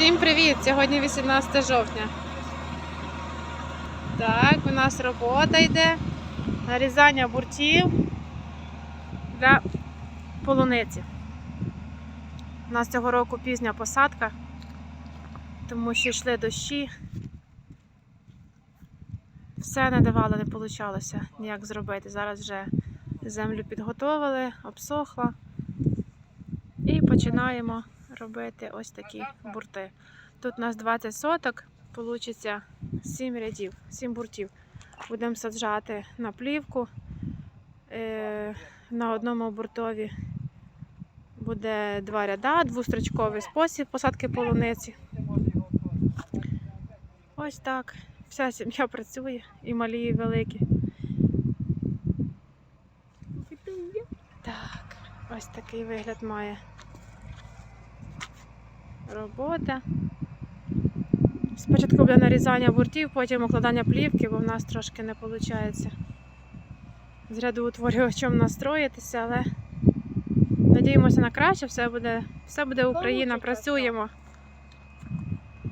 Всім привіт! Сьогодні 18 жовтня. Так, у нас робота йде. Нарізання буртів для полуниці. У нас цього року пізня посадка, тому що йшли дощі. Все не давало, не вийшло ніяк зробити. Зараз вже землю підготовили, обсохла. І починаємо робити ось такі бурти. Тут у нас 20 соток, вийде 7 рядів, 7 буртів. Будемо саджати на плівку. Е, На одному буртові буде два ряда, двострочковий спосіб посадки полуниці. Ось так. Вся сім'я працює, і малі, і великі. Так, ось такий вигляд має робота. Спочатку буде нарізання буртів, потім укладання плівки, бо в нас трошки не виходить з ряду утворювачем настроїтися, але надіємося на краще, все буде, все буде Україна, працюємо.